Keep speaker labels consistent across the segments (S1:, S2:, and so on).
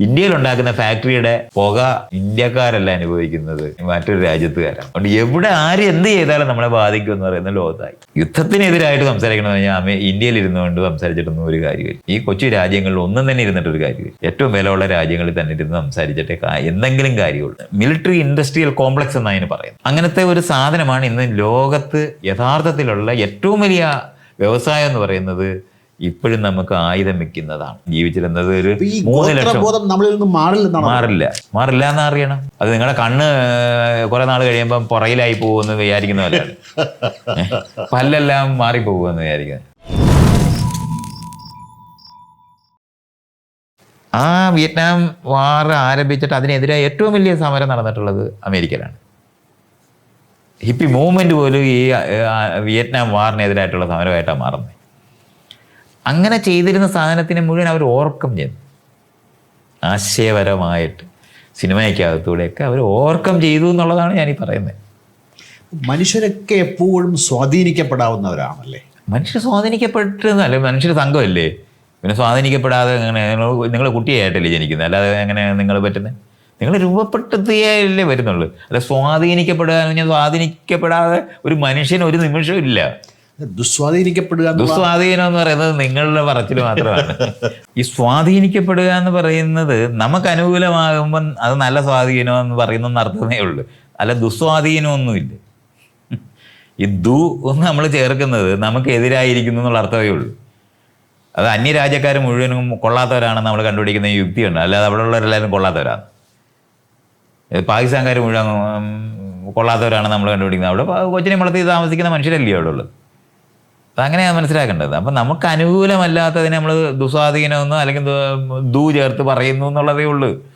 S1: ഇന്ത്യയിൽ ഉണ്ടാക്കുന്ന ഫാക്ടറിയുടെ പുക ഇന്ത്യക്കാരല്ല അനുഭവിക്കുന്നത് മറ്റൊരു രാജ്യത്തുകാരാണ് അതുകൊണ്ട് എവിടെ ആര് എന്ത് ചെയ്താലും നമ്മളെ ബാധിക്കും എന്ന് പറയുന്ന ലോകത്തായി. യുദ്ധത്തിനെതിരായിട്ട് സംസാരിക്കണമെന്ന് പറഞ്ഞാൽ ഇന്ത്യയിൽ ഇരുന്നുകൊണ്ട് സംസാരിച്ചിട്ടൊന്നും ഒരു കാര്യമില്ല. ഈ കൊച്ചു രാജ്യങ്ങളിൽ ഒന്നും തന്നെ ഇരുന്നിട്ട് ഒരു കാര്യമില്ല. ഏറ്റവും വിലയുള്ള രാജ്യങ്ങളിൽ തന്നെ ഇരുന്ന് സംസാരിച്ചിട്ടേ എന്തെങ്കിലും കാര്യമുള്ളൂ. മിലിറ്ററി ഇൻഡസ്ട്രിയൽ കോംപ്ലക്സ് എന്നാണ് പറയുന്നത്. അങ്ങനത്തെ ഒരു സാധനമാണ് ഇന്ന് ലോകത്ത് യഥാർത്ഥത്തിലുള്ള ഏറ്റവും വലിയ വ്യവസായം എന്ന് പറയുന്നത് ഇപ്പോഴും നമുക്ക് ആയുധം വെക്കുന്നതാണ്. ജീവിച്ചിരുന്നത് ഒരു മൂന്ന് ലക്ഷം.
S2: നമ്മളിൽ നിന്ന് മാറില്ലെന്നാണ്
S1: മാറില്ല. മാറില്ല എന്ന് അറിയണം. അത് നിങ്ങളുടെ കണ്ണ് കുറെ നാൾ കഴിയുമ്പം പുറയിലായി പോകുമെന്ന് വിചാരിക്കുന്ന പോലെയാണ്? പല്ലെല്ലാം മാറിപ്പോകുമെന്ന് വിചാരിക്കുന്നത് ആ വിയറ്റ്നാം വാർ ആരംഭിച്ചിട്ട് അതിനെതിരെ ഏറ്റവും വലിയ സമരം നടന്നിട്ടുള്ളത് അമേരിക്കയിലാണ്. ഹിപ്പി മൂവ്മെന്റ് പോലും ഈ വിയറ്റ്നാം വാറിനെതിരായിട്ടുള്ള സമരമായിട്ടാണ് മാറുന്നത്. അങ്ങനെ ചെയ്തിരുന്ന സാധനത്തിനെ മുഴുവൻ അവർ ഓർക്കം ചെയ്തു. ആശയപരമായിട്ട് സിനിമയ്ക്കകത്തൂടെയൊക്കെ അവർ ഓർക്കം ചെയ്തു എന്നുള്ളതാണ് ഞാനീ പറയുന്നത്
S2: മനുഷ്യരൊക്കെ എപ്പോഴും സ്വാധീനിക്കപ്പെടാവുന്നവരാണല്ലേ?
S1: മനുഷ്യർ സ്വാധീനിക്കപ്പെട്ടെന്നല്ല മനുഷ്യർ സംഘമല്ലേ? പിന്നെ സ്വാധീനിക്കപ്പെടാതെ അങ്ങനെ നിങ്ങൾ കുട്ടിയായിട്ടല്ലേ ജനിക്കുന്നത് അല്ലാതെ എങ്ങനെ നിങ്ങൾ പറ്റുന്നത് നിങ്ങൾ രൂപപ്പെടുത്തിയല്ലേ വരുന്നുള്ളൂ അല്ല സ്വാധീനിക്കപ്പെടുക സ്വാധീനിക്കപ്പെടാതെ ഒരു മനുഷ്യന് ഒരു നിമിഷവും ഇല്ല.
S2: ദുസ്വാധീനിക്കപ്പെടുക
S1: ദുസ്വാധീനം എന്ന് പറയുന്നത് നിങ്ങളുടെ പറച്ചിൽ മാത്രമാണ്. ഈ സ്വാധീനിക്കപ്പെടുക എന്ന് പറയുന്നത് നമുക്ക് അനുകൂലമാകുമ്പം അത് നല്ല സ്വാധീനം എന്ന് പറയുന്ന അർത്ഥമേ ഉള്ളൂ. അല്ല ദുസ്വാധീനമൊന്നുമില്ല. ഈ ദു ഒന്ന് നമ്മൾ ചേർക്കുന്നത് നമുക്ക് എതിരായിരിക്കുന്നു എന്നുള്ള അർത്ഥമേ ഉള്ളൂ. അത് അന്യരാജ്യക്കാർ മുഴുവനും കൊള്ളാത്തവരാണെന്ന് നമ്മൾ കണ്ടുപിടിക്കുന്ന യുക്തിയുണ്ട്. അല്ലാതെ അവിടെ ഉള്ളവരെല്ലാവരും കൊള്ളാത്തവരാണ് പാകിസ്ഥാൻകാർ മുഴുവൻ കൊള്ളാത്തവരാണെന്ന് കൊള്ളാത്തവരാണ് നമ്മൾ കണ്ടുപിടിക്കുന്നത്. അവിടെ കൊച്ചിനെ വളർത്തി താമസിക്കുന്ന മനുഷ്യരല്ലേ അവിടെ ഉള്ളത്? അപ്പം അങ്ങനെയാണ് മനസ്സിലാക്കേണ്ടത്. അപ്പം നമുക്ക് അനുകൂലമല്ലാത്തതിനെ നമ്മൾ ദുസ്വാധീനമെന്നോ അല്ലെങ്കിൽ ദു- ചേർത്ത് പറയുന്നു എന്നുള്ളതേ ഉള്ളൂ.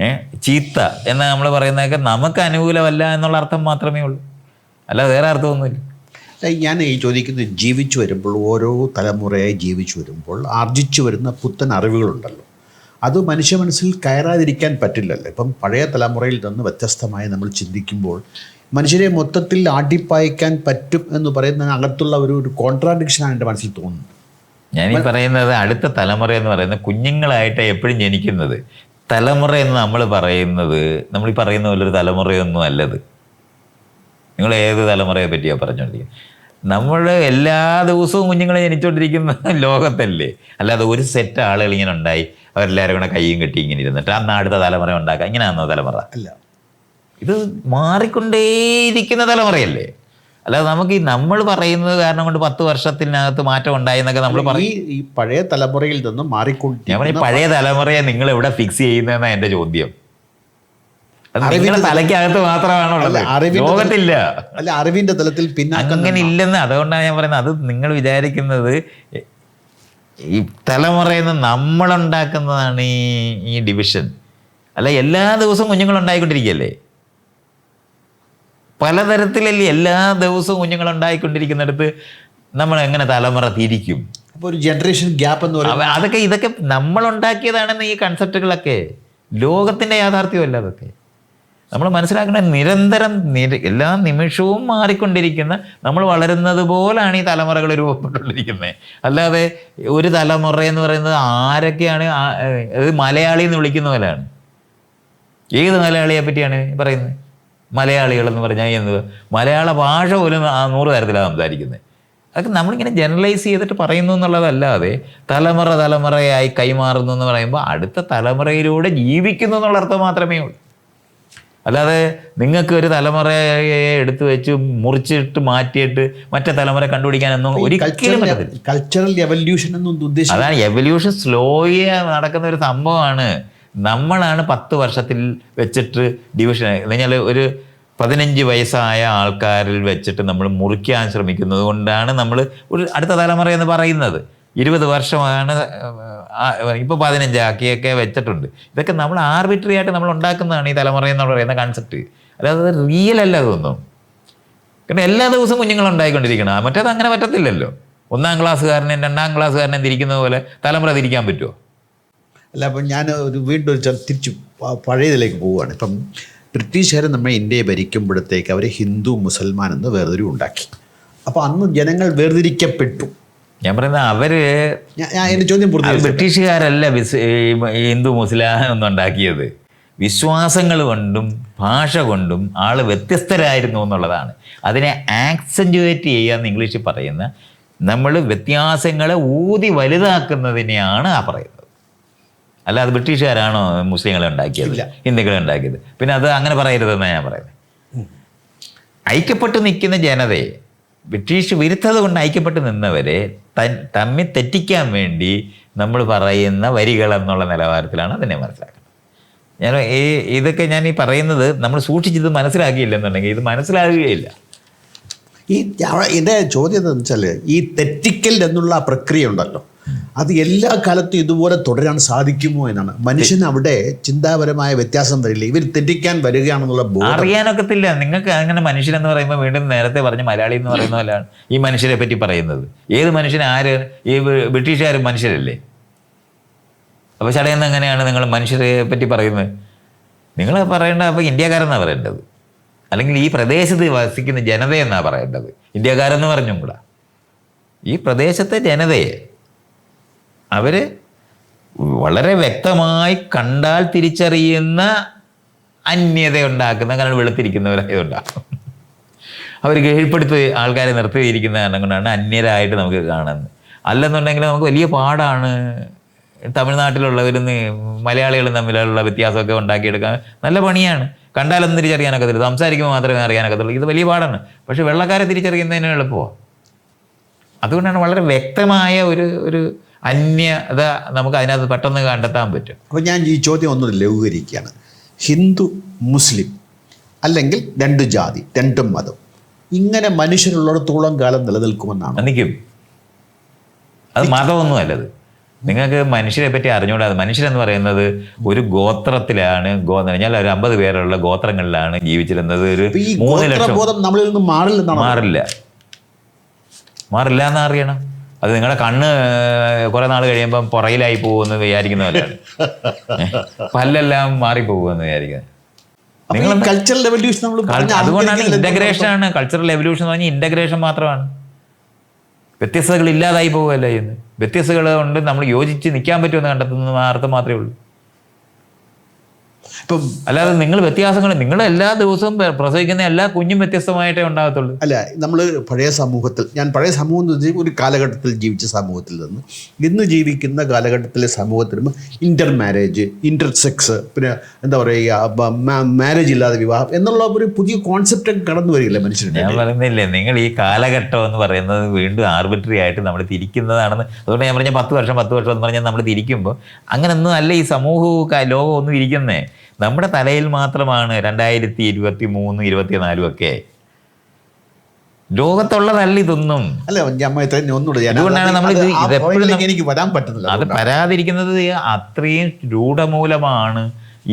S1: ഏ? ചീത്ത എന്ന് നമ്മൾ പറയുന്നതൊക്കെ നമുക്ക് അനുകൂലമല്ല എന്നുള്ള അർത്ഥം മാത്രമേ ഉള്ളൂ. അല്ല വേറെ അർത്ഥമൊന്നുമില്ല.
S2: ഞാൻ ഈ ചോദിക്കുന്നത് ജീവിച്ചു വരുമ്പോൾ ഓരോ തലമുറയായി ജീവിച്ചു വരുമ്പോൾ ആർജിച്ചു വരുന്ന പുത്തൻ അറിവുകളുണ്ടല്ലോ. അത് മനുഷ്യ മനസ്സിൽ കയറാതിരിക്കാൻ പറ്റില്ലല്ലോ. ഇപ്പം പഴയ തലമുറയിൽ നിന്ന് വ്യത്യസ്തമായി നമ്മൾ ചിന്തിക്കുമ്പോൾ മനുഷ്യരെ മൊത്തത്തിൽ ആട്ടിപ്പായിക്കാൻ പറ്റും എന്ന് പറയുന്ന അകത്തുള്ള ഒരു ഒരു കോൺട്രാഡിക്ഷനാണ് എന്റെ മനസ്സിൽ തോന്നുന്നത്.
S1: ഞാൻ ഈ പറയുന്നത് അടുത്ത തലമുറ എന്ന് പറയുന്നത് കുഞ്ഞുങ്ങളായിട്ട് എപ്പോഴും ജനിക്കുന്നത്. തലമുറ എന്ന് നമ്മൾ പറയുന്നത് നമ്മൾ ഈ പറയുന്ന പോലൊരു തലമുറയൊന്നും അല്ലത്. നിങ്ങൾ ഏത് തലമുറയെ പറ്റിയാണ് പറഞ്ഞുകൊണ്ടിരിക്കുന്നത് നമ്മൾ എല്ലാ ദിവസവും കുഞ്ഞുങ്ങളെ ജനിച്ചുകൊണ്ടിരിക്കുന്ന ലോകത്തല്ലേ? അല്ലാതെ ഒരു സെറ്റ് ആളുകൾ ഇങ്ങനെ ഉണ്ടായി അവരെല്ലാവരും കൂടെ കൈയും കെട്ടി ഇങ്ങനെ ഇരുന്നിട്ട് അന്ന് അടുത്ത തലമുറ ഉണ്ടാക്കുക. ഇങ്ങനെയാണോ തലമുറ?
S2: അല്ല.
S1: ഇത് മാറിക്കൊണ്ടേയിരിക്കുന്ന തലമുറയല്ലേ? അല്ലാതെ നമുക്ക് ഈ നമ്മൾ പറയുന്നത് കാരണം കൊണ്ട് പത്ത് വർഷത്തിനകത്ത് മാറ്റം ഉണ്ടായി എന്നൊക്കെ നമ്മൾ പറയും.
S2: ഈ പഴയ തലമുറയിൽ നിന്നും
S1: ഞാൻ
S2: മാറിക്കൊണ്ടിരിക്കുന്ന
S1: പറഞ്ഞ പഴയ തലമുറയെ നിങ്ങൾ എവിടെ ഫിക്സ് ചെയ്യുന്നതെന്നാണ് എന്റെ ചോദ്യം.
S2: അറിവിന്റെ
S1: തലയ്ക്കകത്ത് മാത്രമാണുള്ളത്. ലോകത്തില്ല.
S2: അല്ല അറിവിന്റെ തലത്തിൽ പിന്നെ
S1: അങ്ങനെ ഇല്ലെന്ന് അതുകൊണ്ടാണ് ഞാൻ പറയുന്നത്. അത് നിങ്ങൾ വിചാരിക്കുന്നത് ഈ തലമുറയിൽ നിന്ന് നമ്മളുണ്ടാക്കുന്നതാണ് ഈ ഈ ഡിവിഷൻ അല്ല എല്ലാ ദിവസവും കുഞ്ഞുങ്ങൾ ഉണ്ടായിക്കൊണ്ടിരിക്കുകയല്ലേ? പലതരത്തിലല്ലേ എല്ലാ ദിവസവും കുഞ്ഞുങ്ങൾ ഉണ്ടായിക്കൊണ്ടിരിക്കുന്നിടത്ത് നമ്മൾ എങ്ങനെ തലമുറ തിരിക്കും?
S2: അപ്പോൾ ഒരു ജനറേഷൻ ഗ്യാപ്പ് എന്ന് പറയുന്നത്
S1: അതൊക്കെ ഇതൊക്കെ നമ്മൾ ഉണ്ടാക്കിയതാണെന്ന് ഈ കൺസെപ്റ്റുകളൊക്കെ ലോകത്തിന്റെ യാഥാർത്ഥ്യമല്ല അതൊക്കെ. നമ്മൾ മനസ്സിലാക്കേണ്ട നിരന്തരം നിര എല്ലാ നിമിഷവും മാറിക്കൊണ്ടിരിക്കുന്ന നമ്മൾ വളരുന്നത് പോലാണ് ഈ തലമുറകൾ രൂപപ്പെട്ടുകൊണ്ടിരിക്കുന്നത് അല്ലാതെ ഒരു തലമുറ എന്ന് പറയുന്നത് ആരൊക്കെയാണ് അത് മലയാളി എന്ന് വിളിക്കുന്ന പോലെയാണ്. ഏത് മലയാളിയെ പറ്റിയാണ് പറയുന്നത് മലയാളികൾ എന്ന് പറഞ്ഞാൽ എന്ത് മലയാള ഭാഷ പോലും ആ നൂറ് തരത്തിലാണ് സംസാരിക്കുന്നത് അതൊക്കെ നമ്മളിങ്ങനെ ജനറലൈസ് ചെയ്തിട്ട് പറയുന്നു എന്നുള്ളതല്ലാതെ തലമുറ തലമുറയായി കൈമാറുന്നു എന്ന് പറയുമ്പോൾ അടുത്ത തലമുറയിലൂടെ ജീവിക്കുന്നു എന്നുള്ള അർത്ഥം മാത്രമേ ഉള്ളൂ. അല്ലാതെ നിങ്ങൾക്ക് ഒരു തലമുറയെ എടുത്തു വെച്ച് മുറിച്ചിട്ട് മാറ്റിയിട്ട് മറ്റേ തലമുറ കണ്ടുപിടിക്കാനൊന്നും ഒരിക്കലും പറ്റത്തില്ല.
S2: കൾച്ചറൽ എവല്യൂഷൻ എന്നൊന്നും
S1: അതാണ് എവല്യൂഷൻ സ്ലോയി നടക്കുന്ന ഒരു സംഭവമാണ്. നമ്മളാണ് പത്ത് വർഷത്തിൽ വെച്ചിട്ട് ഡിവിഷൻ എന്ന് ഒരു പതിനഞ്ച് വയസ്സായ ആൾക്കാരിൽ വെച്ചിട്ട് നമ്മൾ മുറിക്കാൻ ശ്രമിക്കുന്നത് കൊണ്ടാണ് നമ്മൾ ഒരു അടുത്ത തലമുറ എന്ന് പറയുന്നത്. ഇരുപത് വർഷമാണ് ഇപ്പോൾ പതിനഞ്ചാക്കിയൊക്കെ വെച്ചിട്ടുണ്ട്. ഇതൊക്കെ നമ്മൾ ആർബിട്രറി ആയിട്ട് നമ്മൾ ഉണ്ടാക്കുന്നതാണ് ഈ തലമുറ എന്ന് പറയുന്ന കൺസെപ്റ്റ് അല്ലാതെ റിയൽ അല്ല അതൊന്നും. കാരണം എല്ലാ ദിവസവും കുഞ്ഞുങ്ങൾ ഉണ്ടായിക്കൊണ്ടിരിക്കണം മറ്റേത് അങ്ങനെ പറ്റത്തില്ലല്ലോ. ഒന്നാം ക്ലാസ്സുകാരനും രണ്ടാം ക്ലാസ്സുകാരനും തിരിക്കുന്ന പോലെ തലമുറ തിരിക്കാൻ പറ്റുമോ
S2: അല്ല അപ്പം ഞാൻ ഒരു വീണ്ടും തിരിച്ചു പഴയതിലേക്ക് പോവുകയാണ്. ഇപ്പം ബ്രിട്ടീഷുകാർ നമ്മെ ഇന്ത്യയെ ഭരിക്കുമ്പോഴത്തേക്ക് അവർ ഹിന്ദു മുസൽമാൻ എന്ന് വേർതിരിവ് ഉണ്ടാക്കി. അപ്പോൾ അന്ന് ജനങ്ങൾ വേർതിരിക്കപ്പെട്ടു.
S1: ഞാൻ പറയുന്നത്
S2: അവർ എന്റെ ചോദ്യം
S1: ബ്രിട്ടീഷുകാരല്ല ഹിന്ദു മുസ്ലിം ഒന്നും ഉണ്ടാക്കിയത്. വിശ്വാസങ്ങൾ കൊണ്ടും ഭാഷ കൊണ്ടും ആൾ വ്യത്യസ്തരായിരുന്നു എന്നുള്ളതാണ്. അതിനെ ആക്സെന്റുവേറ്റ് ചെയ്യാന്ന് ഇംഗ്ലീഷിൽ പറയുന്ന നമ്മൾ വ്യത്യാസങ്ങളെ ഊതി വലുതാക്കുന്നതിനെയാണ് ആ പറയുന്നത്. അല്ല അത് ബ്രിട്ടീഷുകാരാണോ മുസ്ലിങ്ങളെ ഉണ്ടാക്കിയത്. ഹിന്ദുക്കളെ ഉണ്ടാക്കിയത്. പിന്നെ അത് അങ്ങനെ പറയരുതെന്നാണ് ഞാൻ പറയുന്നത് ഐക്യപ്പെട്ട് നിൽക്കുന്ന ജനതയെ ബ്രിട്ടീഷ് വിരുദ്ധത കൊണ്ട് ഐക്യപ്പെട്ട് നിന്നവരെ തമ്മിൽ തെറ്റിക്കാൻ വേണ്ടി നമ്മൾ പറയുന്ന വരികൾ എന്നുള്ള നിലവാരത്തിലാണ് അതിനെ മനസ്സിലാക്കുന്നത്. ഞാൻ ഈ ഇതൊക്കെ ഞാൻ ഈ പറയുന്നത് നമ്മൾ സൂക്ഷിച്ചത് മനസ്സിലാക്കിയില്ലെന്നുണ്ടെങ്കിൽ ഇത് മനസ്സിലാകുകയില്ല.
S2: ഈ എന്റെ ചോദ്യം എന്താണെന്ന് വെച്ചാൽ ഈ തെറ്റിക്കൽ എന്നുള്ള പ്രക്രിയ ഉണ്ടല്ലോ. അത് എല്ലാ കാലത്തും ഇതുപോലെ തുടരാൻ സാധിക്കുമോ എന്നാണ്. മനുഷ്യൻ അവിടെ ചിന്താപരമായ വ്യത്യാസം വരില്ല. ഇവർ തെറ്റിക്കാൻ വരികയാണെന്നുള്ള
S1: അറിയാനൊക്കത്തില്ല. നിങ്ങൾക്ക് അങ്ങനെ മനുഷ്യനെന്ന് പറയുമ്പോൾ വീണ്ടും നേരത്തെ പറഞ്ഞ മലയാളി എന്ന് പറയുന്ന പോലെയാണ് ഈ മനുഷ്യരെ പറ്റി പറയുന്നത്. ഏത് മനുഷ്യൻ ആര്? ഈ ബ്രിട്ടീഷുകാരും മനുഷ്യരല്ലേ? അപ്പോൾ ചടയെന്ന് എങ്ങനെയാണ് നിങ്ങൾ മനുഷ്യരെ പറ്റി പറയുന്നത്? നിങ്ങൾ പറയേണ്ട അപ്പോൾ ഇന്ത്യക്കാരെന്നാണ് പറയേണ്ടത്? അല്ലെങ്കിൽ ഈ പ്രദേശത്ത് വസിക്കുന്ന ജനതയെന്നാണ് പറയേണ്ടത്? ഇന്ത്യക്കാരെന്ന് പറഞ്ഞും കൂടാ. ഈ പ്രദേശത്തെ ജനതയെ അവർ വളരെ വ്യക്തമായി കണ്ടാൽ തിരിച്ചറിയുന്ന അന്യത ഉണ്ടാക്കുന്ന കാരണം വെളുത്തിരിക്കുന്നവരായതുകൊണ്ടാണ് അവർ കീഴ്പ്പെടുത്തി ആൾക്കാരെ നിർത്തിയിരിക്കുന്ന കാരണം കൊണ്ടാണ് അന്യരായിട്ട് നമുക്ക് കാണുന്നത്. അല്ലെന്നുണ്ടെങ്കിൽ നമുക്ക് വലിയ പാടാണ്. തമിഴ്നാട്ടിലുള്ളവരും മലയാളികളും തമ്മിലുള്ള വ്യത്യാസമൊക്കെ ഉണ്ടാക്കിയെടുക്കാൻ നല്ല പണിയാണ്. കണ്ടാലൊന്നും തിരിച്ചറിയാനൊക്കത്തില്ല. സംസാരിക്കുമ്പോൾ മാത്രമേ അറിയാനൊക്കത്തുള്ളൂ. ഇത് വലിയ പാടാണ്. പക്ഷേ വെള്ളക്കാരെ തിരിച്ചറിയുന്നതിന് എളുപ്പമാണ് അതുകൊണ്ടാണ് വളരെ വ്യക്തമായ ഒരു ഒരു അന്യത നമുക്ക് അതിനകത്ത് പെട്ടെന്ന് കണ്ടെത്താൻ പറ്റും.
S2: അപ്പോൾ ഞാൻ ഈ ചോദ്യം ഒന്ന് ലഘൂകരിക്കുകയാണ്. ഹിന്ദു മുസ്ലിം അല്ലെങ്കിൽ രണ്ട് ജാതി രണ്ടും മതം ഇങ്ങനെ മനുഷ്യരുള്ളിടത്തോളം കാലം നിലനിൽക്കുമെന്നാണ്?
S1: നിൽക്കും. അത് മതമൊന്നും അല്ലത് നിങ്ങൾക്ക് മനുഷ്യരെ പറ്റി അറിഞ്ഞുകൂടാതെ മനുഷ്യരെന്ന് പറയുന്നത് ഒരു ഗോത്രത്തിലാണ് ഗോ എന്ന് പറഞ്ഞാൽ ഒരു അമ്പത് പേരുള്ള ഗോത്രങ്ങളിലാണ് ജീവിച്ചിരുന്നത്. ഒരു മൂന്ന് ലക്ഷം. മാറില്ല. മാറില്ല എന്ന് അറിയണം. അത് നിങ്ങളുടെ കണ്ണ് കുറെ നാൾ കഴിയുമ്പം പുറയിലായി പോകുമെന്ന് വിചാരിക്കുന്നവരാണ് പല്ലെല്ലാം മാറിപ്പോകുമെന്ന് വിചാരിക്കുന്നത്
S2: ഈ കൾച്ചറൽ എവല്യൂഷൻ നമ്മൾ
S1: അതുകൊണ്ടാണ് ഇന്റഗ്രേഷൻ ആണ്. കൾച്ചറൽ എവല്യൂഷൻ എന്ന് പറഞ്ഞാൽ ഇന്റഗ്രേഷൻ മാത്രമാണ്. വ്യത്യസ്തതകൾ ഇല്ലാതായി പോകുകയല്ല ചെയ്യുന്നത്. വ്യത്യസ്തകൾ കൊണ്ട് നമ്മൾ യോജിച്ച് നിൽക്കാൻ പറ്റുമെന്ന് കണ്ടെത്തുന്ന അർത്ഥം മാത്രമേ ഉള്ളൂ.
S2: ഇപ്പം
S1: അല്ലാതെ നിങ്ങൾ വ്യത്യാസങ്ങൾ നിങ്ങൾ എല്ലാ ദിവസവും പ്രസവിക്കുന്ന എല്ലാ കുഞ്ഞും വ്യത്യസ്തമായിട്ടേ ഉണ്ടാകത്തുള്ളൂ.
S2: അല്ല നമ്മൾ പഴയ സമൂഹത്തിൽ ഞാൻ പഴയ സമൂഹം എന്ന് വെച്ചാൽ ഒരു കാലഘട്ടത്തിൽ ജീവിച്ച സമൂഹത്തിൽ നിന്ന് ഇന്ന് ജീവിക്കുന്ന കാലഘട്ടത്തിലെ സമൂഹത്തിൽ ഇന്റർ മാരേജ് ഇന്റർ സെക്സ് പിന്നെ എന്താ പറയുക മാരേജ് ഇല്ലാതെ വിവാഹം എന്നുള്ള ഒരു പുതിയ കോൺസെപ്റ്റ് ഒക്കെ കടന്നു വരികയില്ല മനുഷ്യരുടെ
S1: ഞാൻ പറയുന്നില്ലേ നിങ്ങൾ ഈ കാലഘട്ടം എന്ന് പറയുന്നത് വീണ്ടും ആർബിട്രറി ആയിട്ട് നമ്മൾ തിരിക്കുന്നതാണെന്ന്. അതുകൊണ്ട് ഞാൻ പറഞ്ഞ പത്ത് വർഷം പത്ത് വർഷം എന്ന് പറഞ്ഞാൽ നമ്മൾ തിരിക്കുമ്പോൾ അങ്ങനൊന്നും അല്ല ഈ സമൂഹവും ലോകവും ഒന്നും ഇരിക്കുന്നേ. നമ്മുടെ തലയിൽ മാത്രമാണ് രണ്ടായിരത്തി ഇരുപത്തി മൂന്ന് ഇരുപത്തിനാലും ഒക്കെ. ലോകത്തുള്ളതല്ല ഇതൊന്നും.
S2: അല്ല
S1: അതുകൊണ്ടാണ് നമ്മൾ ഇത്
S2: എനിക്ക് വരാൻ പറ്റുന്നില്ല.
S1: അത് വരാതിരിക്കുന്നത് അത്രയും രൂഢമൂലമാണ്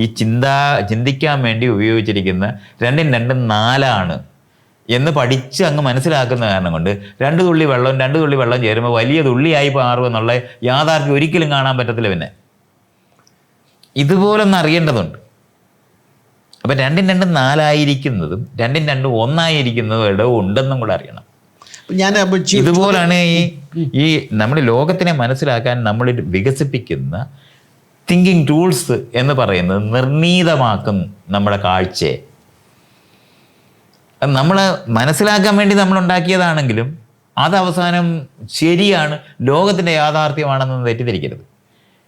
S1: ഈ ചിന്താ ചിന്തിക്കാൻ വേണ്ടി ഉപയോഗിച്ചിരിക്കുന്ന രണ്ടും രണ്ടും നാലാണ് എന്ന് പഠിച്ച് അങ്ങ് മനസ്സിലാക്കുന്ന കാരണം കൊണ്ട് രണ്ട് തുള്ളി വെള്ളം രണ്ട് തുള്ളി വെള്ളം ചേരുമ്പോൾ വലിയ തുള്ളിയായി മാറും എന്നുള്ള യാഥാർത്ഥ്യം ഒരിക്കലും കാണാൻ പറ്റത്തില്ല പിന്നെ. ഇതുപോലൊന്ന് അറിയേണ്ടതുണ്ട്. അപ്പം രണ്ടും രണ്ടും നാലായിരിക്കുന്നതും രണ്ടും രണ്ടും ഒന്നായിരിക്കുന്നതും ഇടവും ഉണ്ടെന്നും കൂടെ അറിയണം.
S2: ഞാൻ
S1: ഇതുപോലാണ് ഈ ഈ നമ്മുടെ ലോകത്തിനെ മനസ്സിലാക്കാൻ നമ്മൾ വികസിപ്പിക്കുന്ന തിങ്കിങ് ടൂൾസ് എന്ന് പറയുന്നത് നിർണീതമാക്കും നമ്മുടെ കാഴ്ചയെ. നമ്മൾ മനസ്സിലാക്കാൻ വേണ്ടി നമ്മൾ ഉണ്ടാക്കിയതാണെങ്കിലും അത് അവസാനം ശരിയാണ് ലോകത്തിന്റെ യാഥാർത്ഥ്യമാണെന്ന് തെറ്റിദ്ധരിക്കരുത്.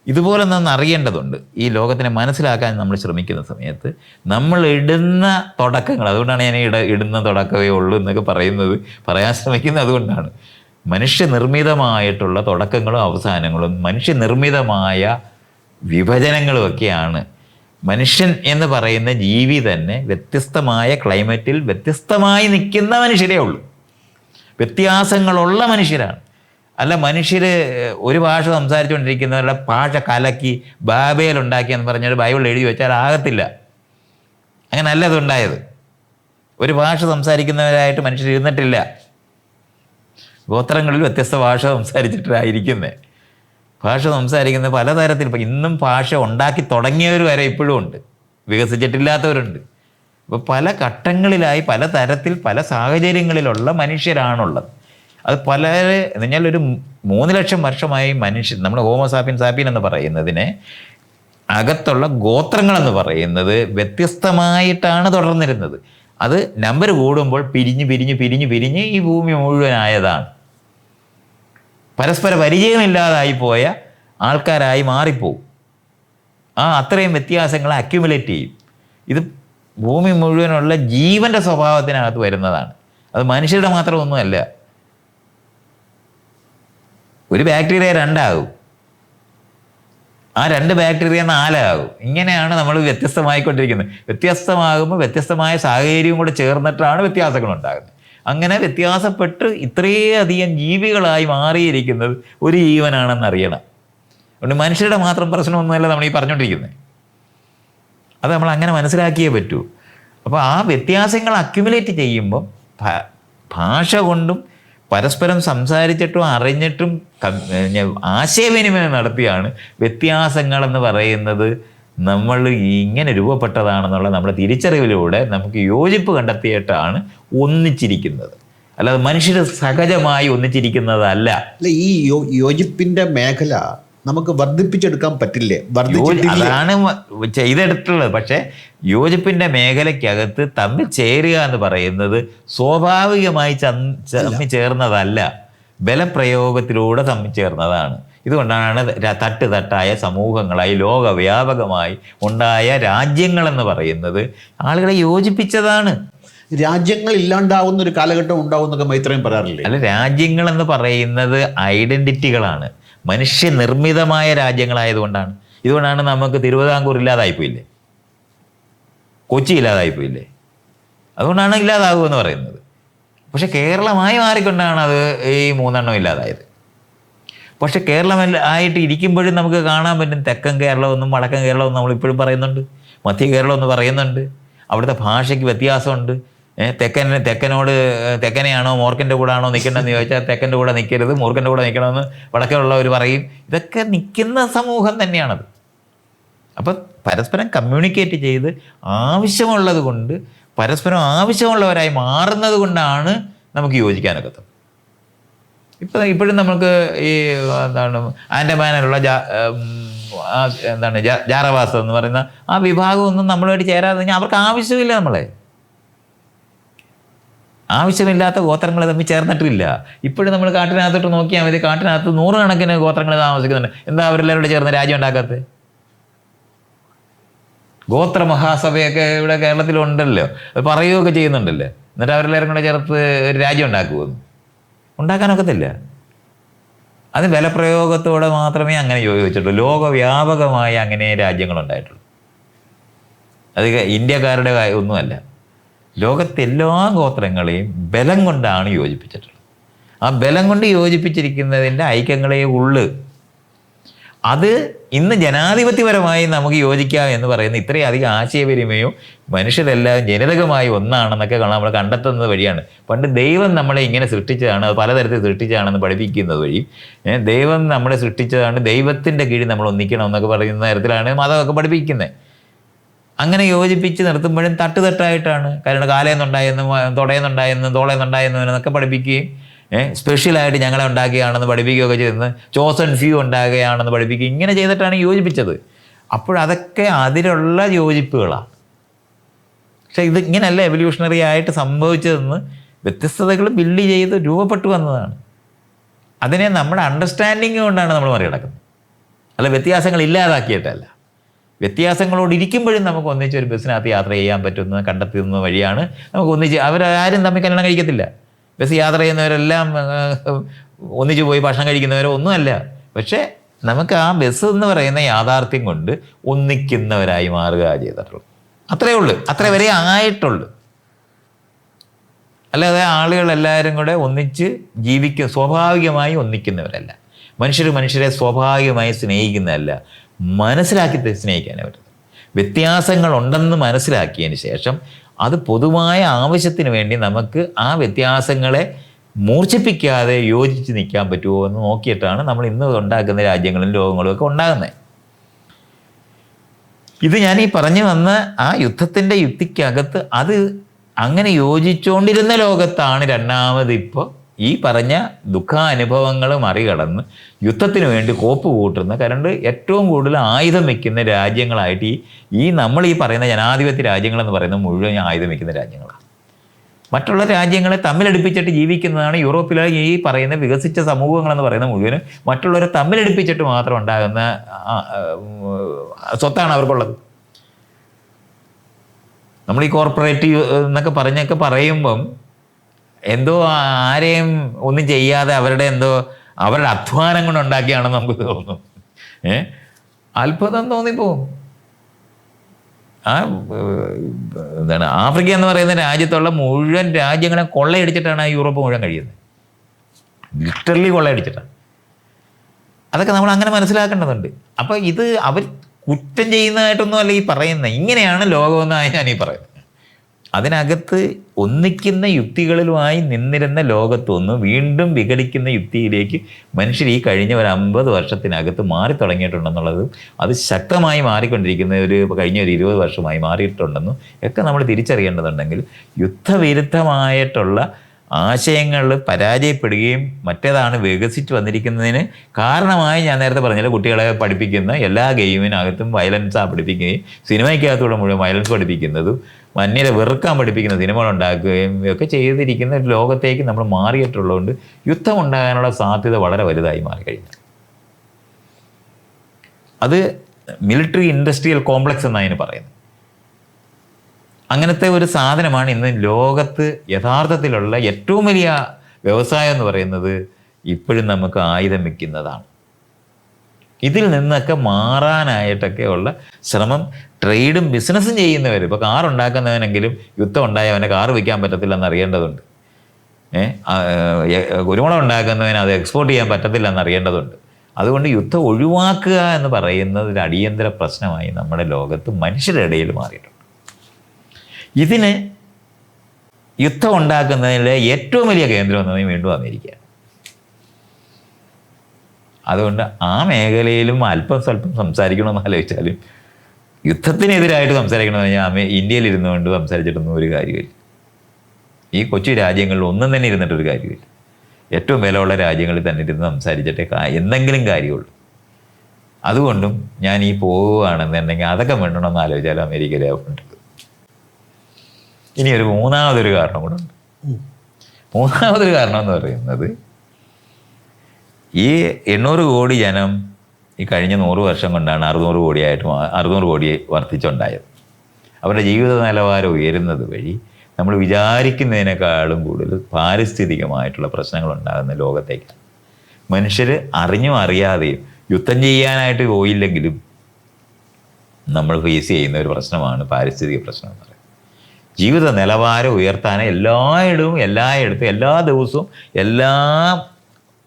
S1: ഇതുപോലെ നിന്ന് അറിയേണ്ടതുണ്ട്. ഈ ലോകത്തിനെ മനസ്സിലാക്കാൻ നമ്മൾ ശ്രമിക്കുന്ന സമയത്ത് നമ്മൾ ഇടുന്ന തുടക്കങ്ങൾ അതുകൊണ്ടാണ് ഞാൻ ഇട ഇടുന്ന തുടക്കമേ ഉള്ളൂ എന്നൊക്കെ പറയുന്നത് പറയാൻ ശ്രമിക്കുന്നത് അതുകൊണ്ടാണ്. മനുഷ്യനിർമ്മിതമായിട്ടുള്ള തുടക്കങ്ങളും അവസാനങ്ങളും മനുഷ്യനിർമ്മിതമായ വിഭജനങ്ങളുമൊക്കെയാണ് മനുഷ്യൻ എന്ന് പറയുന്ന ജീവി തന്നെ വ്യത്യസ്തമായ ക്ലൈമറ്റിൽ വ്യത്യസ്തമായി നിൽക്കുന്ന മനുഷ്യരേ ഉള്ളൂ. വ്യത്യാസങ്ങളുള്ള മനുഷ്യരാണ്. അല്ല മനുഷ്യർ ഒരു ഭാഷ സംസാരിച്ചുകൊണ്ടിരിക്കുന്നവരുടെ ഭാഷ കലക്കി ഉണ്ടാക്കിയെന്ന് പറഞ്ഞൊരു ബൈബിൾ എഴുതി വെച്ചാൽ ആകത്തില്ല. അങ്ങനെ അല്ല അതുണ്ടായത്. ഒരു ഭാഷ സംസാരിക്കുന്നവരായിട്ട് മനുഷ്യർ ഇരുന്നിട്ടില്ല. ഗോത്രങ്ങളിൽ വ്യത്യസ്ത ഭാഷ സംസാരിച്ചിട്ടായിരിക്കുന്നത് ഭാഷ സംസാരിക്കുന്നത് പലതരത്തിൽ ഇപ്പം ഇന്നും ഭാഷ ഉണ്ടാക്കി തുടങ്ങിയവർ വരെ ഇപ്പോഴും ഉണ്ട്. വികസിച്ചിട്ടില്ലാത്തവരുണ്ട്. അപ്പോൾ പല ഘട്ടങ്ങളിലായി പല തരത്തിൽ പല സാഹചര്യങ്ങളിലുള്ള മനുഷ്യരാണുള്ളത്. അത് പല എന്നാൽ ഒരു മൂന്ന് ലക്ഷം വർഷമായി മനുഷ്യൻ നമ്മൾ ഹോമോസാപ്പിൻ സാപ്പിൻ എന്ന് പറയുന്നതിനെ അകത്തുള്ള ഗോത്രങ്ങളെന്ന് പറയുന്നത് വ്യത്യസ്തമായിട്ടാണ് തുടർന്നിരുന്നത്. അത് നമ്പർ കൂടുമ്പോൾ പിരിഞ്ഞ് പിരിഞ്ഞ് പിരിഞ്ഞ് പിരിഞ്ഞ് ഈ ഭൂമി മുഴുവനായതാണ്. പരസ്പര പരിചയമില്ലാതായി പോയ ആൾക്കാരായി മാറിപ്പോവും. ആ അത്രയും വ്യത്യാസങ്ങൾ അക്യുമുലേറ്റ് ചെയ്യും. ഇത് ഭൂമി മുഴുവനുള്ള ജീവന്റെ സ്വഭാവത്തിനകത്ത് വരുന്നതാണ്. അത് മനുഷ്യരുടെ മാത്രമൊന്നുമല്ല. ഒരു ബാക്ടീരിയ രണ്ടാകും. ആ രണ്ട് ബാക്ടീരിയ നാലാകും. ഇങ്ങനെയാണ് നമ്മൾ വ്യത്യസ്തമായിക്കൊണ്ടിരിക്കുന്നത്. വ്യത്യസ്തമാകുമ്പോൾ വ്യത്യസ്തമായ സാഹചര്യവും കൂടെ ചേർന്നിട്ടാണ് വ്യത്യാസങ്ങൾ ഉണ്ടാകുന്നത് അങ്ങനെ വ്യത്യാസപ്പെട്ട് ഇത്രയധികം ജീവികളായി മാറിയിരിക്കുന്നത് ഒരു ജീവനാണെന്ന് അറിയണം. അതുകൊണ്ട് മനുഷ്യരുടെ മാത്രം പ്രശ്നമൊന്നുമല്ല നമ്മൾ ഈ പറഞ്ഞുകൊണ്ടിരിക്കുന്നത്. അത് നമ്മൾ അങ്ങനെ മനസ്സിലാക്കിയേ പറ്റൂ. അപ്പോൾ ആ വ്യത്യാസങ്ങൾ അക്യുമുലേറ്റ് ചെയ്യുമ്പം ഭാഷ കൊണ്ടും പരസ്പരം സംസാരിച്ചിട്ടും അറിഞ്ഞിട്ടും ആശയവിനിമയം നടത്തിയാണ് വ്യത്യാസങ്ങളെന്ന് പറയുന്നത് നമ്മൾ ഇങ്ങനെ രൂപപ്പെട്ടതാണെന്നുള്ള നമ്മുടെ തിരിച്ചറിവിലൂടെ നമുക്ക് യോജിപ്പ് കണ്ടെത്തിയിട്ടാണ് ഒന്നിച്ചിരിക്കുന്നത്. അല്ലാതെ മനുഷ്യർ സഹജമായി ഒന്നിച്ചിരിക്കുന്നതല്ല.
S2: ഈ യോജിപ്പിന്റെ മേഖല നമുക്ക് വർദ്ധിപ്പിച്ചെടുക്കാൻ പറ്റില്ലേ?
S1: അതാണ് ചെയ്തെടുത്തുള്ളത് പക്ഷേ യോജിപ്പിന്റെ മേഖലയ്ക്കകത്ത് തമ്മിൽ ചേരുക എന്ന് പറയുന്നത് സ്വാഭാവികമായി തമ്മിൽ ചേർന്നതല്ല. ബലപ്രയോഗത്തിലൂടെ തമ്മിൽ ചേർന്നതാണ്. ഇതുകൊണ്ടാണ് തട്ട് തട്ടായ സമൂഹങ്ങളായി ലോകവ്യാപകമായി ഉണ്ടായ രാജ്യങ്ങളെന്ന് പറയുന്നത് ആളുകളെ യോജിപ്പിച്ചതാണ്.
S2: രാജ്യങ്ങൾ ഇല്ലാണ്ടാവുന്ന ഒരു കാലഘട്ടം ഉണ്ടാവും എന്നൊക്കെ മൈത്രയും പറയാറില്ലേ?
S1: അല്ല രാജ്യങ്ങൾ എന്ന് പറയുന്നത് ഐഡന്റിറ്റികളാണ് മനുഷ്യനിർമ്മിതമായ രാജ്യങ്ങളായതുകൊണ്ടാണ്. ഇതുകൊണ്ടാണ് നമുക്ക് തിരുവിതാംകൂർ ഇല്ലാതായിപ്പോയില്ലേ? കൊച്ചി ഇല്ലാതായിപ്പോയില്ലേ? അതുകൊണ്ടാണ് ഇല്ലാതാകുമെന്ന് പറയുന്നത്. പക്ഷെ കേരളമായി മാറിക്കൊണ്ടാണ് അത് ഈ മൂന്നെണ്ണം ഇല്ലാതായത്. പക്ഷെ കേരളം ആയിട്ട് ഇരിക്കുമ്പോഴും നമുക്ക് കാണാൻ പറ്റും തെക്കൻ കേരളമെന്നും വടക്കൻ കേരളമെന്നും നമ്മളിപ്പോഴും പറയുന്നുണ്ട്. മധ്യ കേരളമെന്ന് പറയുന്നുണ്ട്. അവിടുത്തെ ഭാഷയ്ക്ക് വ്യത്യാസമുണ്ട്. തെക്കൻ തെക്കനോട് തെക്കനെയാണോ മോർക്കന്റെ കൂടെ ആണോ നിൽക്കേണ്ടതെന്ന് ചോദിച്ചാൽ തെക്കന്റെ കൂടെ നിൽക്കരുത് മോർക്കന്റെ കൂടെ നിൽക്കണമെന്ന് വടക്കുള്ളവർ പറയും. ഇതൊക്കെ നിൽക്കുന്ന സമൂഹം തന്നെയാണത്. അപ്പം പരസ്പരം കമ്മ്യൂണിക്കേറ്റ് ചെയ്ത് ആവശ്യമുള്ളത് കൊണ്ട് പരസ്പരം ആവശ്യമുള്ളവരായി മാറുന്നത് കൊണ്ടാണ് നമുക്ക് യോജിക്കാനൊക്കത്തത് ഇപ്പം ഇപ്പോഴും നമുക്ക് ഈ എന്താണ് ആൻഡമാനിലുള്ള ജാ എന്താണ് ജാറവാസം എന്ന് പറയുന്ന ആ വിഭാഗമൊന്നും നമ്മളുമായിട്ട് ചേരാതെ കഴിഞ്ഞാൽ അവർക്ക് ആവശ്യമില്ല നമ്മളെ. ആവശ്യമില്ലാത്ത ഗോത്രങ്ങൾ തമ്മിൽ ചേർന്നിട്ടില്ല. ഇപ്പോഴും നമ്മൾ കാട്ടിനകത്തോട്ട് നോക്കിയാൽ മതി. കാട്ടിനകത്ത് നൂറുകണക്കിന് ഗോത്രങ്ങൾ താമസിക്കുന്നുണ്ട്. എന്താ അവരെല്ലാവരും ചേർന്ന് രാജ്യം ഉണ്ടാക്കാത്തത് ഗോത്ര മഹാസഭയൊക്കെ ഇവിടെ കേരളത്തിലുണ്ടല്ലോ. അത് പറയുകയൊക്കെ ചെയ്യുന്നുണ്ടല്ലോ? എന്നിട്ട് അവരെല്ലാവരും കൂടെ ചേർത്ത് ഒരു രാജ്യം ഉണ്ടാക്കുമെന്ന് ഉണ്ടാക്കാനൊക്കത്തില്ല. അത് ബലപ്രയോഗത്തോടെ മാത്രമേ അങ്ങനെ യോജിച്ചിട്ടുള്ളൂ. ലോകവ്യാപകമായി അങ്ങനെ രാജ്യങ്ങളുണ്ടായിട്ടുള്ളൂ. അത് ഇന്ത്യക്കാരുടെ ഒന്നുമല്ല. ലോകത്തെ എല്ലാ ഗോത്രങ്ങളെയും ബലം കൊണ്ടാണ് യോജിപ്പിച്ചിട്ടുള്ളത്. ആ ബലം കൊണ്ട് യോജിപ്പിച്ചിരിക്കുന്നതിന്റെ ഐക്യങ്ങളെ ഉള്ളു. അത് ഇന്ന് ജനാധിപത്യപരമായി നമുക്ക് യോജിക്കാം എന്ന് പറയുന്ന ഇത്രയധികം ആശയവിനിമയവും മനുഷ്യരെല്ലാം ജനിതകമായി ഒന്നാണെന്നൊക്കെ നമ്മൾ കണ്ടെത്തുന്നത് വഴിയാണ്. പണ്ട് ദൈവം നമ്മളെ ഇങ്ങനെ സൃഷ്ടിച്ചതാണ്. അത് പലതരത്തിൽ സൃഷ്ടിച്ചതാണെന്ന് പഠിപ്പിക്കുന്നത് വഴി. ദൈവം നമ്മളെ സൃഷ്ടിച്ചതാണ്. ദൈവത്തിന്റെ കീഴിൽ നമ്മൾ ഒന്നിക്കണം എന്നൊക്കെ പറയുന്ന തരത്തിലാണ് മതമൊക്കെ പഠിപ്പിക്കുന്നത്. അങ്ങനെ യോജിപ്പിച്ച് നിർത്തുമ്പോഴും തട്ടുതട്ടായിട്ടാണ് കാരണം കാലേന്നുണ്ടായെന്നും തുടയെന്നുണ്ടായെന്നും തോളയെന്നുണ്ടായെന്നും എന്നൊക്കെ പഠിപ്പിക്കുകയും സ്പെഷ്യലായിട്ട് ഞങ്ങളെ ഉണ്ടാക്കുകയാണെന്ന് പഠിപ്പിക്കുകയൊക്കെ ചെയ്തെന്ന് ചോസൺ ഫ്യൂ ഉണ്ടാകുകയാണെന്ന് പഠിപ്പിക്കുകയും ഇങ്ങനെ ചെയ്തിട്ടാണ് യോജിപ്പിച്ചത്. അപ്പോഴതൊക്കെ അതിലുള്ള യോജിപ്പുകളാണ്. പക്ഷെ ഇത് ഇങ്ങനെയല്ല എവല്യൂഷണറി ആയിട്ട് സംഭവിച്ചതെന്ന് വ്യത്യസ്തതകൾ ബിൽഡ് ചെയ്ത് രൂപപ്പെട്ടു വന്നതാണ്. അതിനെ നമ്മുടെ അണ്ടർസ്റ്റാൻഡിങ് കൊണ്ടാണ് നമ്മൾ മറികടക്കുന്നത്. അല്ല വ്യത്യാസങ്ങൾ ഇല്ലാതാക്കിയിട്ടല്ല. വ്യത്യാസങ്ങളോട് ഇരിക്കുമ്പോഴും നമുക്ക് ഒന്നിച്ച് ഒരു ബസ്സിനകത്ത് യാത്ര ചെയ്യാൻ പറ്റുന്ന കണ്ടെത്തുന്ന വഴിയാണ് നമുക്ക് ഒന്നിച്ച് അവരാരും തമ്മിൽ കല്യാണം കഴിക്കത്തില്ല. ബസ് യാത്ര ചെയ്യുന്നവരെല്ലാം ഒന്നിച്ച് പോയി ഭക്ഷണം കഴിക്കുന്നവരോ ഒന്നുമല്ല. പക്ഷേ നമുക്ക് ആ ബസ് എന്ന് പറയുന്ന യാഥാർത്ഥ്യം കൊണ്ട് ഒന്നിക്കുന്നവരായി മാറുക ചെയ്തിട്ടുള്ളൂ. അത്രേ ഉള്ളൂ. അത്ര വരെ ആയിട്ടുള്ളൂ. അല്ലാതെ ആളുകൾ എല്ലാവരും കൂടെ ഒന്നിച്ച് ജീവിക്കുക സ്വാഭാവികമായി ഒന്നിക്കുന്നവരല്ല. മനുഷ്യർ മനുഷ്യരെ സ്വാഭാവികമായി സ്നേഹിക്കുന്നതല്ല. മനസ്സിലാക്കി സ്നേഹിക്കാനേ പറ്റുന്നത് വ്യത്യാസങ്ങൾ ഉണ്ടെന്ന് മനസ്സിലാക്കിയതിന് ശേഷം അത് പൊതുവായ ആവശ്യത്തിന് വേണ്ടി നമുക്ക് ആ വ്യത്യാസങ്ങളെ മൂർച്ഛിപ്പിക്കാതെ യോജിച്ച് നിൽക്കാൻ പറ്റുമോ എന്ന് നോക്കിയിട്ടാണ് നമ്മൾ ഇന്ന് ഉണ്ടാക്കുന്ന രാജ്യങ്ങളും ലോകങ്ങളും ഒക്കെ ഉണ്ടാകുന്നത്. ഇത് ഞാൻ ഈ പറഞ്ഞു വന്ന ആ യുദ്ധത്തിന്റെ യുക്തിക്കകത്ത് അത് അങ്ങനെ യോജിച്ചുകൊണ്ടിരുന്ന ലോകത്താണ് രണ്ടാമത് ഇപ്പോൾ ഈ പറഞ്ഞ ദുഃഖാനുഭവങ്ങൾ മറികടന്ന് യുദ്ധത്തിന് വേണ്ടി കോപ്പ് കൂട്ടുന്ന കരണ്ട് ഏറ്റവും കൂടുതൽ ആയുധം വയ്ക്കുന്ന രാജ്യങ്ങളായിട്ട് ഈ ഈ നമ്മൾ ഈ പറയുന്ന ജനാധിപത്യ രാജ്യങ്ങളെന്ന് പറയുന്നത് മുഴുവൻ ആയുധം വയ്ക്കുന്ന രാജ്യങ്ങളാണ്. മറ്റുള്ള രാജ്യങ്ങളെ തമ്മിലടുപ്പിച്ചിട്ട് ജീവിക്കുന്നതാണ് യൂറോപ്പിലെ ഈ പറയുന്ന വികസിച്ച സമൂഹങ്ങളെന്ന് പറയുന്ന മുഴുവനും മറ്റുള്ളവരെ തമ്മിലടുപ്പിച്ചിട്ട് മാത്രം ഉണ്ടാകുന്ന സ്വത്താണ് അവർക്കുള്ളത്. നമ്മൾ ഈ കോർപ്പറേറ്റ് എന്നൊക്കെ പറഞ്ഞൊക്കെ പറയുമ്പം എന്തോ ആരെയും ഒന്നും ചെയ്യാതെ അവരുടെ എന്തോ അവരുടെ അധ്വാനം കൊണ്ട് ഉണ്ടാക്കിയാണെന്ന് നമുക്ക് തോന്നുന്നു. ഏ? അത്ഭുതം തോന്നിപ്പോവും ആ എന്താണ് ആഫ്രിക്ക എന്ന് പറയുന്ന രാജ്യത്തുള്ള മുഴുവൻ രാജ്യങ്ങളെ കൊള്ളയടിച്ചിട്ടാണ് യൂറോപ്പ് മുഴുവൻ കഴിയുന്നത്. ലിറ്ററലി കൊള്ളയടിച്ചിട്ടാണ് അതൊക്കെ നമ്മൾ അങ്ങനെ മനസ്സിലാക്കേണ്ടതുണ്ട്. അപ്പോൾ ഇത് അവർ കുറ്റം ചെയ്യുന്നതായിട്ടൊന്നും അല്ല ഈ പറയുന്നത്. ഇങ്ങനെയാണ് ലോകമെന്നാണ് ഞാൻ ഈ പറയുന്നത്. അതിനകത്ത് ഒന്നിക്കുന്ന യുക്തികളിലുമായി നിന്നിരുന്ന ലോകത്തൊന്ന് വീണ്ടും വിഘടിക്കുന്ന യുക്തിയിലേക്ക് മനുഷ്യർ ഈ കഴിഞ്ഞ ഒരു അമ്പത് വർഷത്തിനകത്ത് മാറി തുടങ്ങിയിട്ടുണ്ടെന്നുള്ളത് അത് ശക്തമായി മാറിക്കൊണ്ടിരിക്കുന്ന ഒരു കഴിഞ്ഞ ഒരു ഇരുപത് വർഷമായി മാറിയിട്ടുണ്ടെന്നും ഒക്കെ നമ്മൾ തിരിച്ചറിയേണ്ടതുണ്ടെങ്കിൽ യുദ്ധവിരുദ്ധമായിട്ടുള്ള ആശയങ്ങളിൽ പരാജയപ്പെടുകയും മറ്റേതാണ് വികസിച്ച് വന്നിരിക്കുന്നതിന് കാരണമായി ഞാൻ നേരത്തെ പറഞ്ഞില്ല കുട്ടികളെ പഠിപ്പിക്കുന്ന എല്ലാ ഗെയിമിനകത്തും വയലൻസാണ് പഠിപ്പിക്കുകയും സിനിമയ്ക്കകത്തൂടെ മുഴുവൻ വയലൻസ് പഠിപ്പിക്കുന്നതും മന്യരെ വെറുക്കാൻ പഠിപ്പിക്കുന്ന സിനിമകൾ ഉണ്ടാക്കുകയും ഒക്കെ ചെയ്തിരിക്കുന്ന ലോകത്തേക്ക് നമ്മൾ മാറിയിട്ടുള്ളതുകൊണ്ട് യുദ്ധം ഉണ്ടാകാനുള്ള സാധ്യത വളരെ വലുതായി മാറിക്കഴിഞ്ഞു അത് മിലിറ്ററി ഇൻഡസ്ട്രിയൽ കോംപ്ലക്സ് എന്നാണ് അതിന് പറയുന്നത്. അങ്ങനത്തെ ഒരു സാധനമാണ് ഇന്ന് ലോകത്ത് യഥാർത്ഥത്തിലുള്ള ഏറ്റവും വലിയ വ്യവസായം എന്ന് പറയുന്നത് ഇപ്പോഴും നമുക്ക് ആയുധം വയ്ക്കുന്നതാണ് ഇതിൽ നിന്നൊക്കെ മാറാനായിട്ടൊക്കെ ഉള്ള ശ്രമം ട്രേഡും ബിസിനസ്സും ചെയ്യുന്നവർ ഇപ്പോൾ കാർ ഉണ്ടാക്കുന്നവനെങ്കിലും യുദ്ധം ഉണ്ടായ അവനെ കാർ വിൽക്കാൻ പറ്റത്തില്ലെന്ന് അറിയേണ്ടതുണ്ട്. കുരുമുളക് ഉണ്ടാക്കുന്നവന് അത് എക്സ്പോർട്ട് ചെയ്യാൻ പറ്റത്തില്ലെന്ന് അറിയേണ്ടതുണ്ട്. അതുകൊണ്ട് യുദ്ധം ഒഴിവാക്കുക എന്ന് പറയുന്നത് ഒരു അടിയന്തര പ്രശ്നമായി നമ്മുടെ ലോകത്ത് മനുഷ്യരുടെ ഇടയിൽ മാറിയിട്ടുണ്ട്. ഇതിന് യുദ്ധം ഉണ്ടാക്കുന്നതിലെ ഏറ്റവും വലിയ കേന്ദ്രം എന്ന് പറയുന്നത് വീണ്ടും അമേരിക്ക അതുകൊണ്ട് ആ മേഖലയിലും അല്പം സ്വല്പം സംസാരിക്കണമെന്ന് ആലോചിച്ചാലും യുദ്ധത്തിനെതിരായിട്ട് സംസാരിക്കണമെന്ന് പറഞ്ഞാൽ അമേ ഇന്ത്യയിൽ ഇരുന്നുകൊണ്ട് സംസാരിച്ചിട്ടൊന്നും ഒരു കാര്യമില്ല ഈ കൊച്ചു രാജ്യങ്ങളിൽ ഒന്നും തന്നെ ഇരുന്നിട്ടൊരു കാര്യമില്ല ഏറ്റവും വിലയുള്ള രാജ്യങ്ങളിൽ തന്നെ ഇരുന്ന് സംസാരിച്ചിട്ടേ എന്തെങ്കിലും കാര്യമുള്ളൂ. അതുകൊണ്ടും ഞാൻ ഈ പോവുകയാണെന്നുണ്ടെങ്കിൽ അതൊക്കെ വേണ്ടണമെന്ന് ആലോചിച്ചാലും അമേരിക്കയിലെ ഉണ്ട്. ഇനി ഒരു മൂന്നാമതൊരു കാരണം കൂടെ ഉണ്ട്. മൂന്നാമതൊരു കാരണം എന്ന് പറയുന്നത് ഈ എണ്ണൂറ് കോടി ജനം ഈ കഴിഞ്ഞ നൂറ് വർഷം കൊണ്ടാണ് അറുന്നൂറ് കോടിയായിട്ട് അറുന്നൂറ് കോടി വർദ്ധിച്ചുണ്ടായത്. അവരുടെ ജീവിത നിലവാരം ഉയരുന്നത് വഴി നമ്മൾ വിചാരിക്കുന്നതിനേക്കാളും കൂടുതൽ പാരിസ്ഥിതികമായിട്ടുള്ള പ്രശ്നങ്ങൾ ഉണ്ടാകുന്ന ലോകത്തേക്കാണ്. മനുഷ്യർ അറിഞ്ഞും അറിയാതെയും യുദ്ധം ചെയ്യാനായിട്ട് പോയില്ലെങ്കിലും നമ്മൾ ഫേസ് ചെയ്യുന്ന ഒരു പ്രശ്നമാണ് പാരിസ്ഥിതിക പ്രശ്നം എന്ന് പറയുന്നത്. ജീവിത നിലവാരം ഉയർത്താൻ എല്ലായിടവും എല്ലായിടത്തും എല്ലാ ദിവസവും എല്ലാ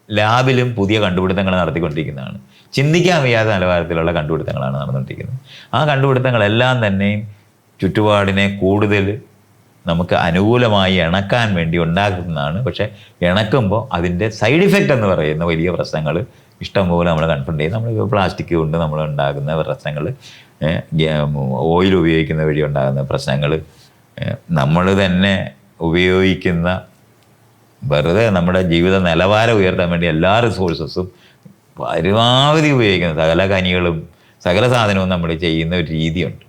S1: ലാബിലും പുതിയ കണ്ടുപിടുത്തങ്ങൾ നടത്തിക്കൊണ്ടിരിക്കുന്നതാണ്. ചിന്തിക്കാൻ വയ്യാത്ത നിലവാരത്തിലുള്ള കണ്ടുപിടുത്തങ്ങളാണ് നടന്നുകൊണ്ടിരിക്കുന്നത്. ആ കണ്ടുപിടുത്തങ്ങളെല്ലാം തന്നെയും ചുറ്റുപാടിനെ കൂടുതൽ നമുക്ക് അനുകൂലമായി ഇണക്കാൻ വേണ്ടി ഉണ്ടാക്കുന്നതാണ്. പക്ഷേ ഇണക്കുമ്പോൾ അതിന്റെ സൈഡ് ഇഫക്റ്റ് എന്ന് പറയുന്ന വലിയ പ്രശ്നങ്ങൾ ഇഷ്ടംപോലെ നമ്മൾ കൺഫ്രണ്ട് ചെയ്യും. നമ്മൾ പ്ലാസ്റ്റിക് കൊണ്ട് നമ്മൾ ഉണ്ടാകുന്ന പ്രശ്നങ്ങൾ ഓയിൽ ഉപയോഗിക്കുന്ന വഴി ഉണ്ടാകുന്ന പ്രശ്നങ്ങൾ നമ്മൾ തന്നെ ഉപയോഗിക്കുന്ന വെറുതെ നമ്മുടെ ജീവിത നിലവാരം ഉയർത്താൻ വേണ്ടി എല്ലാ റിസോഴ്സസും പരമാവധി ഉപയോഗിക്കുന്ന സകല കനികളും സകല സാധനവും നമ്മൾ ചെയ്യുന്ന ഒരു രീതിയുണ്ട്.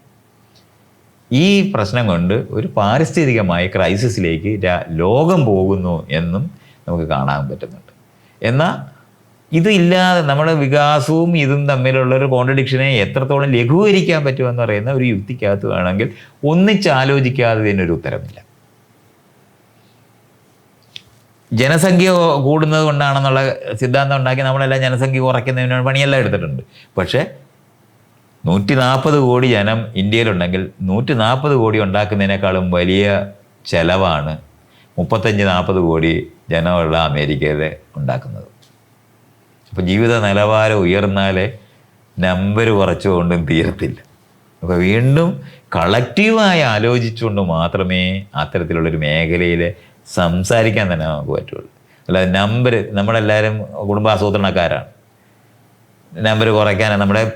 S1: ഈ പ്രശ്നം കൊണ്ട് ഒരു പാരിസ്ഥിതികമായ ക്രൈസിസിലേക്ക് ലോകം പോകുന്നു എന്നും നമുക്ക് കാണാൻ പറ്റുന്നുണ്ട്. എന്നാൽ ഇതില്ലാതെ നമ്മുടെ വികാസവും ഇതും തമ്മിലുള്ള ഒരു കോൺട്രഡിക്ഷനെ എത്രത്തോളം ലഘൂകരിക്കാൻ പറ്റുമെന്ന് പറയുന്ന ഒരു യുക്തിക്കകത്ത് വേണമെങ്കിൽ ഒന്നിച്ചാലോചിക്കാതെ ഇതിനൊരു ഉത്തരമില്ല. ജനസംഖ്യ കൂടുന്നത് കൊണ്ടാണെന്നുള്ള സിദ്ധാന്തം ഉണ്ടാക്കി നമ്മളെല്ലാം ജനസംഖ്യ കുറയ്ക്കുന്നതിന് പണിയെല്ലാം എടുത്തിട്ടുണ്ട്. പക്ഷേ നൂറ്റി നാൽപ്പത് കോടി ജനം ഇന്ത്യയിലുണ്ടെങ്കിൽ നൂറ്റി നാൽപ്പത് കോടി ഉണ്ടാക്കുന്നതിനേക്കാളും വലിയ ചെലവാണ് മുപ്പത്തഞ്ച് നാൽപ്പത് കോടി ജനമുള്ള അമേരിക്കയിൽ ഉണ്ടാക്കുന്നത്. അപ്പോൾ ജീവിത നിലവാരം ഉയർന്നാലേ നമ്പർ കുറച്ചുകൊണ്ടും തീരത്തില്ല. അപ്പോൾ വീണ്ടും കളക്റ്റീവായി ആലോചിച്ചുകൊണ്ട് മാത്രമേ അത്തരത്തിലുള്ളൊരു മേഖലയിൽ സംസാരിക്കാൻ തന്നെ നമുക്ക് പറ്റുള്ളൂ. അല്ല നമ്പർ നമ്മളെല്ലാവരും കുടുംബാസൂത്രണക്കാരാണ്. നമ്പർ കുറയ്ക്കാൻ നമ്മുടെ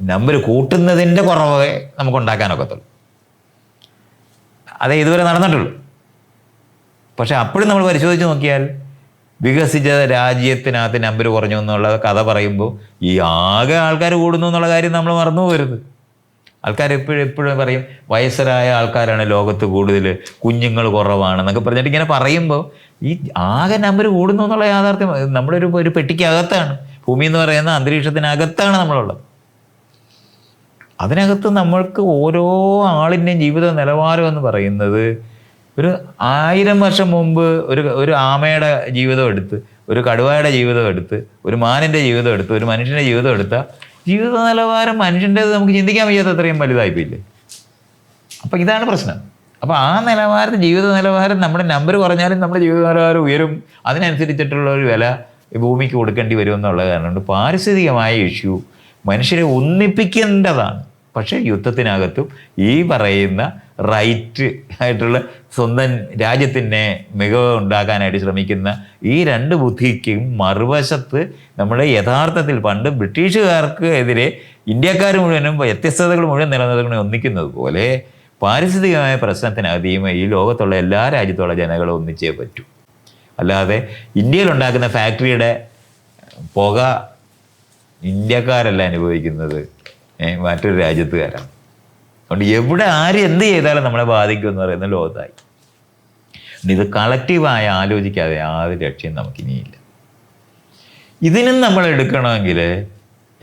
S1: നമ്പർ കൂട്ടുന്നതിന്റെ കുറവേ നമുക്ക് ഉണ്ടാക്കാനൊക്കത്തുള്ളൂ. അതേ ഇതുവരെ നടന്നിട്ടുള്ളൂ. പക്ഷെ അപ്പോഴും നമ്മൾ പരിശോധിച്ച് നോക്കിയാൽ വികസിച്ച രാജ്യത്തിനകത്ത് നമ്പർ കുറഞ്ഞു എന്നുള്ള കഥ പറയുമ്പോൾ ഈ ആകെ ആൾക്കാർ കൂടുന്നു എന്നുള്ള കാര്യം നമ്മൾ മറന്നു പോരുത് ആൾക്കാർ എപ്പോഴും എപ്പോഴും പറയും വയസ്സരായ ആൾക്കാരാണ് ലോകത്ത് കൂടുതൽ കുഞ്ഞുങ്ങൾ കുറവാണ് എന്നൊക്കെ പറഞ്ഞിട്ട് ഇങ്ങനെ പറയുമ്പോൾ ഈ ആകെ നമ്പർ കൂടുന്നു എന്നുള്ള യാഥാർത്ഥ്യം നമ്മുടെ ഒരു ഒരു പെട്ടിക്കകത്താണ്. ഭൂമി എന്ന് പറയുന്ന അന്തരീക്ഷത്തിനകത്താണ് നമ്മളുള്ളത്. അതിനകത്ത് നമ്മൾക്ക് ഓരോ ആളിന്റെയും ജീവിത നിലവാരം എന്ന് പറയുന്നത് ഒരു ആയിരം വർഷം മുമ്പ് ഒരു ഒരു ആമയുടെ ജീവിതം എടുത്ത് ഒരു കടുവയുടെ ജീവിതം എടുത്ത് ഒരു മാനിന്റെ ജീവിതം എടുത്ത് ഒരു മനുഷ്യന്റെ ജീവിതം എടുത്താൽ ജീവിത നിലവാരം മനുഷ്യന്റേത് നമുക്ക് ചിന്തിക്കാൻ വയ്യാത്ത അത്രയും വലുതായിപ്പോയില്ലേ? അപ്പോൾ ഇതാണ് പ്രശ്നം. അപ്പോൾ ആ നിലവാരത്തിൽ ജീവിത നിലവാരം നമ്മുടെ നമ്പർ കുറഞ്ഞാലും നമ്മുടെ ജീവിത നിലവാരം ഉയരും. അതിനനുസരിച്ചിട്ടുള്ള ഒരു വില ഭൂമിക്ക് കൊടുക്കേണ്ടി വരും എന്നുള്ള കാരണം കൊണ്ട് പാരിസ്ഥിതികമായ ഇഷ്യൂ മനുഷ്യരെ ഒന്നിപ്പിക്കേണ്ടതാണ്. പക്ഷേ യുദ്ധത്തിനകത്തും ഈ പറയുന്ന റൈറ്റ് ആയിട്ടുള്ള സ്വന്തം രാജ്യത്തിനെ മികവ് ഉണ്ടാക്കാനായിട്ട് ശ്രമിക്കുന്ന ഈ രണ്ട് ബുദ്ധിക്കും മറുവശത്ത് നമ്മുടെ യഥാർത്ഥത്തിൽ പണ്ട് ബ്രിട്ടീഷുകാർക്ക് എതിരെ ഇന്ത്യക്കാർ മുഴുവനും വ്യത്യസ്തതകൾ മുഴുവൻ നിലനിൽക്കുന്ന ഒന്നിക്കുന്നത് പോലെ പാരിസ്ഥിതികമായ പ്രശ്നത്തിനകത്ത് ഈ ലോകത്തുള്ള എല്ലാ രാജ്യത്തുള്ള ജനങ്ങളും ഒന്നിച്ചേ പറ്റൂ. അല്ലാതെ ഇന്ത്യയിൽ ഉണ്ടാക്കുന്ന ഫാക്ടറിയുടെ പുക ഇന്ത്യക്കാരല്ല അനുഭവിക്കുന്നത് മറ്റൊരു രാജ്യത്തുകാരാണ്. അതുകൊണ്ട് എവിടെ ആര് എന്ത് ചെയ്താലും നമ്മളെ ബാധിക്കും എന്ന് പറയുന്ന ലോകത്തായി. ഇത് കളക്റ്റീവായി ആലോചിക്കാതെ യാതൊരു രക്ഷയും നമുക്കിനിയില്ല. ഇതിനും നമ്മൾ എടുക്കണമെങ്കിൽ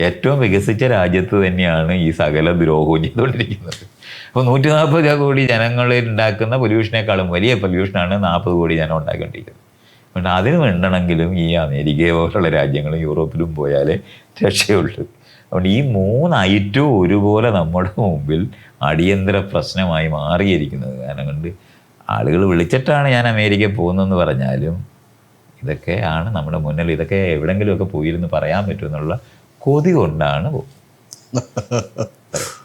S1: ഏറ്റവും വികസിച്ച രാജ്യത്ത് തന്നെയാണ് ഈ സകല ദ്രോഹവും ചെയ്തുകൊണ്ടിരിക്കുന്നത്. അപ്പോൾ നൂറ്റി നാൽപ്പത് കോടി ജനങ്ങളിൽ ഉണ്ടാക്കുന്ന പൊല്യൂഷനേക്കാളും വലിയ പൊല്യൂഷനാണ് നാൽപ്പത് കോടി ജനം ഉണ്ടാക്കിക്കൊണ്ടിരിക്കുന്നത്. അതുകൊണ്ട് അതിന് വേണ്ടണമെങ്കിലും ഈ അമേരിക്കയെ പോലുള്ള രാജ്യങ്ങളും യൂറോപ്പിലും പോയാലേ രക്ഷയുള്ളൂ. അതുകൊണ്ട് ഈ മൂന്ന് ഐറ്റവും ഒരുപോലെ നമ്മുടെ മുമ്പിൽ അടിയന്തര പ്രശ്നമായി മാറിയിരിക്കുന്നത്. കാരണം കൊണ്ട് ആളുകൾ വിളിച്ചിട്ടാണ് ഞാൻ അമേരിക്കയിൽ പോകുന്നതെന്ന് പറഞ്ഞാലും ഇതൊക്കെയാണ് നമ്മുടെ മുന്നിൽ ഇതൊക്കെ എവിടെങ്കിലുമൊക്കെ പോയിരുന്ന് പറയാൻ പറ്റുമെന്നുള്ള കൊതി കൊണ്ടാണ് പോകുന്നത്.